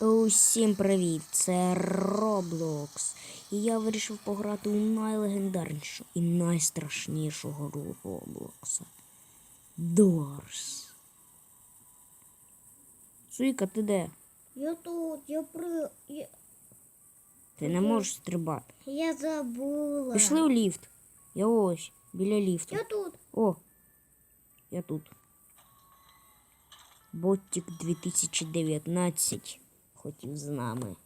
Усім привіт! Це Roblox. І я вирішив пограти у найлегендарнішу і найстрашнішого гру Роблокса. Дорс. Суїка, ти де? Я тут, я при. Я, Ти не можеш стрибати. я забула. Пішли у ліфт. Я ось, біля ліфту. Я тут. О, я тут. Боттік 2019 хотів з нами.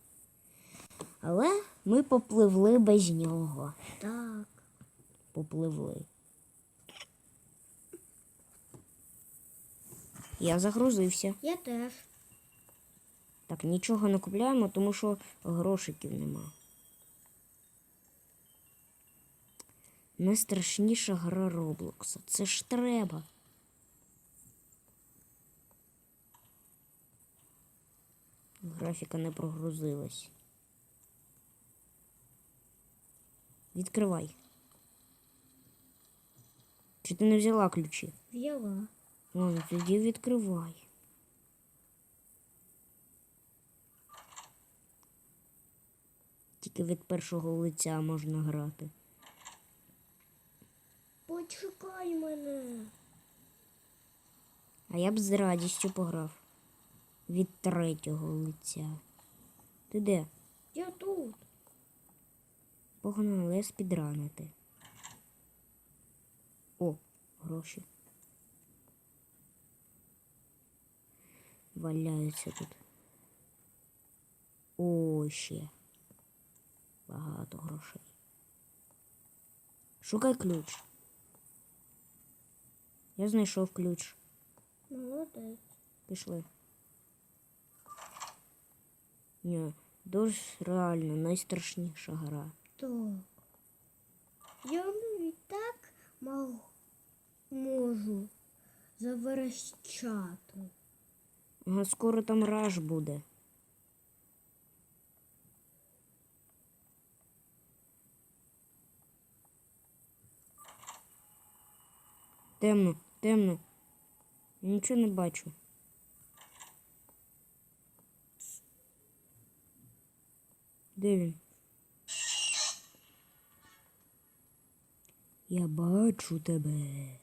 Але ми попливли без нього. Так. Попливли. Я загрузився. Я теж. Так, нічого не купляємо, тому що грошиків нема. Найстрашніша гра Роблокса. Це ж треба. Графіка не прогрузилась. Відкривай. Чи ти не взяла ключі? Взяла. Ладно, тоді відкривай. Тільки від першого лиця можна грати. Почекай мене. А я б з радістю пограв. Від третього лиця. Ти де? Я тут. Погнали спідранити. О, гроші. Валяються тут. О, ще. Багато грошей. Шукай ключ. Я знайшов ключ. Молодець. Пішли. Ні, дуже реально найстрашніша гра. Так. Я і так мав- можу заверещати. Ага, скоро там раж буде. Темно, темно. Нічого не бачу. Де він? Я бачу тебе.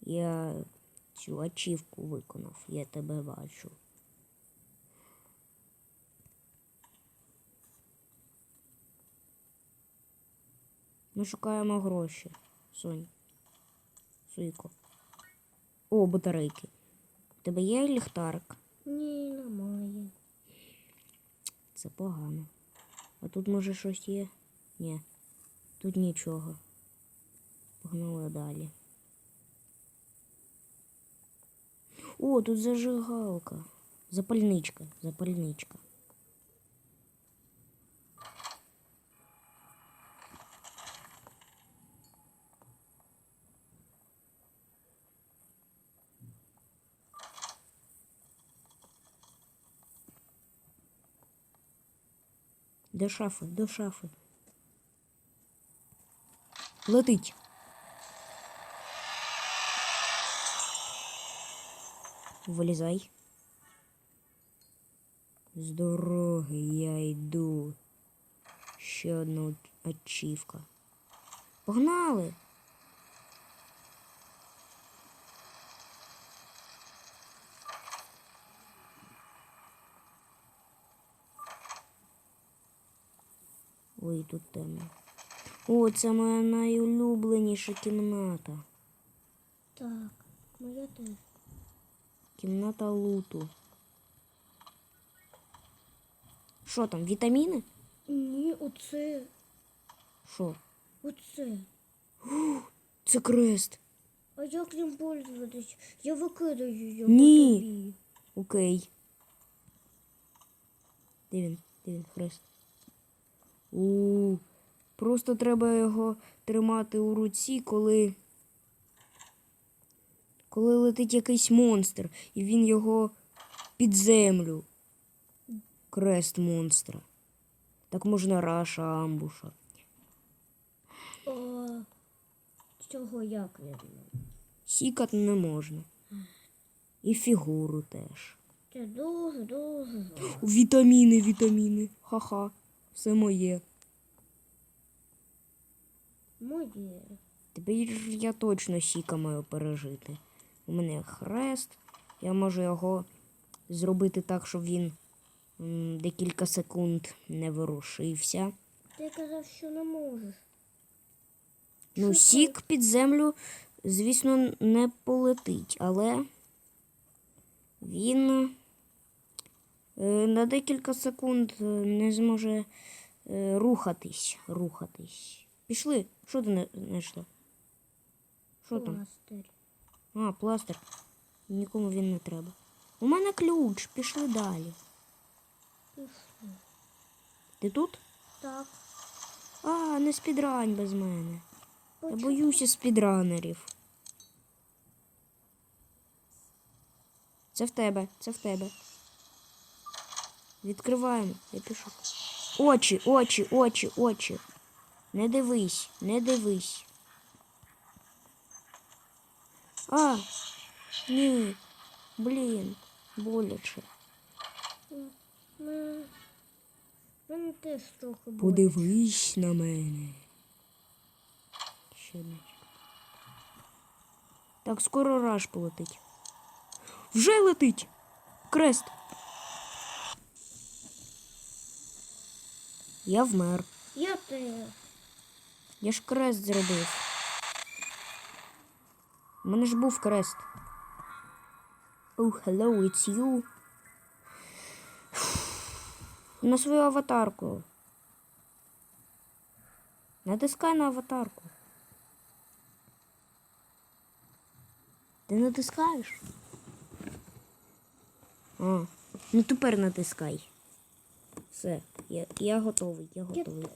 Я цю ачівку виконав. Я тебе бачу. Ми шукаємо гроші. Сонь. Суйко. О, батарейки. У тебе є ліхтарик? Ні. Це погано. А тут може щось є? Ні. Тут нічого. Погнали далі. О, тут зажигалка. Запальничка, запальничка. До шафи, до шафи. Летить. Вилізай. З дороги я йду. Ще одна ачівка. Погнали. Ой, тут темно. О, це моя найулюбленіша кімната. Так, моя теж. Кімната луту. Що там, вітаміни? Ні, оце. Що? Оце. Це крест. А як ним пользуватись? Я викидаю його Ні. тобі. Окей. Де він? Де він хрест? У, просто треба його тримати у руці, коли. Коли летить якийсь монстр, і він його під землю. Крест монстра. Так можна раша амбуша. А, цього як не. Сікати не можна. І фігуру теж. Це дуже, дуже. дуже. Вітаміни, вітаміни. Ха-ха. Все моє. Моє. Тепер я точно сіка маю пережити. У мене хрест. Я можу його зробити так, щоб він м, декілька секунд не ворушився. Ти казав, що не можеш. Ну, Що сік під землю, звісно, не полетить, але він на декілька секунд е, не зможе е, рухатись. рухатись. Пішли. Що ти не- знайшла? Що там? Пластир. А, пластир. Нікому він не треба. У мене ключ, пішли далі. Пішли. Ти тут? Так. А, не спідрань без мене. Я боюся спідранерів. Це в тебе, це в тебе. Відкриваємо, я пишу. Очі, очі, очі, очі. Не дивись, не дивись. А, ні. Блін, боляче. Мене теж трохи болить. Подивись на мене. Ще не. Так, скоро раш полетить. Вже летить. Крест. Я вмер. Я теж. Я ж крест зробив. У мене ж був крест. Oh, hello, it's you. На свою аватарку. Натискай на аватарку. Ти натискаєш? А, ну тепер натискай. Все, я, я готовий, я готовий.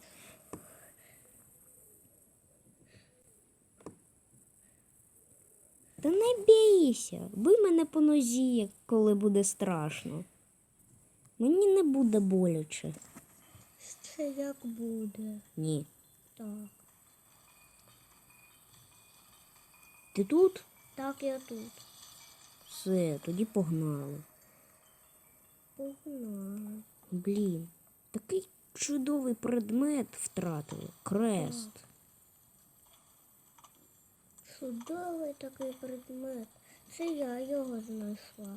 Та не бійся, бий мене по нозі, коли буде страшно. Мені не буде боляче. Ще як буде. Ні. Так. Ти тут? Так, я тут. Все, тоді погнали. Погнали. Блін, такий чудовий предмет втратили. Крест. Чудовий такий предмет. Це я його знайшла.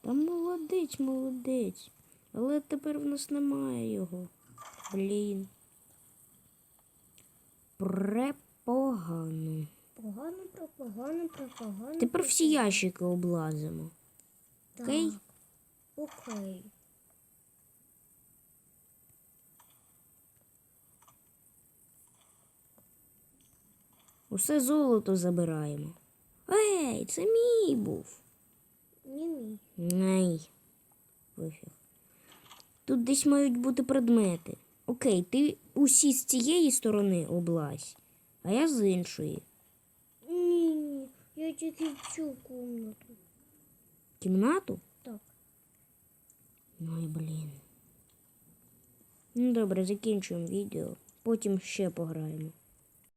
Та молодець, молодець. Але тепер в нас немає його. Блін. Препогано. Погано, пропогано, пропогано. Тепер всі ящики облазимо. Так. Окей? Окей. Усе золото забираємо. Ей, це мій був. Ні, ні. Най. Пофіг. Тут десь мають бути предмети. Окей, ти усі з цієї сторони облазь, а я з іншої. Ні, ні. Я тільки в цю комнату. Кімнату? Так. Ой, блін. Ну добре, закінчуємо відео. Потім ще пограємо.